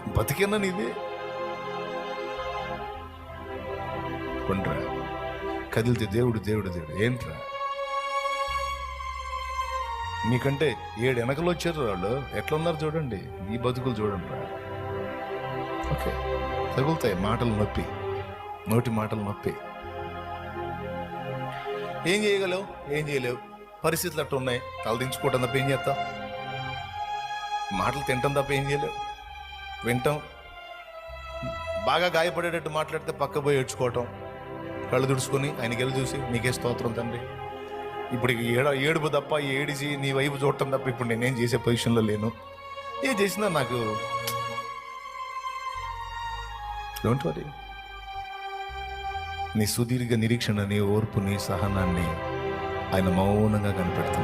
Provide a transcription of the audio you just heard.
బతికేనా నీది? కొండ్రా కదిలితే దేవుడు దేవుడు దేవుడు. ఏంట్రా? మీకంటే ఏడు వెనకలు వచ్చారు వాళ్ళు. ఎట్లా ఉన్నారు చూడండి. ఈ బతుకులు చూడండి రా ఓకే. తగులుతాయి మాటలు నొప్పి. నోటి మాటలు నొప్పి. ఏం చేయగలవు? ఏం చేయలేవు. పరిస్థితులు అట్లా ఉన్నాయి తలదించుకోవటం తప్ప ఏం చేస్తావు? మాటలు తింటాం తప్ప ఏం చేయలేవు. వింటాం. బాగా గాయపడేటట్టు మాట్లాడితే పక్క పోయి ఏడ్చుకోవటం. కళ్ళు దుడుచుకొని ఆయనకి వెళ్ళి చూసి నీకే స్తోత్రం తండ్రి. ఇప్పుడు ఏడ ఏడుపు తప్ప ఏడిచి నీ వైపు చూడటం తప్ప ఇప్పుడు నేనేం చేసే పొజిషన్లో లేను. ఏం చేసినా నాకు డోంట్ వరీ నీ సుదీర్ఘ నిరీక్షణ నీ ఓర్పుని సహనాన్ని ఆయన మౌనంగా కనిపెడుతున్నాడు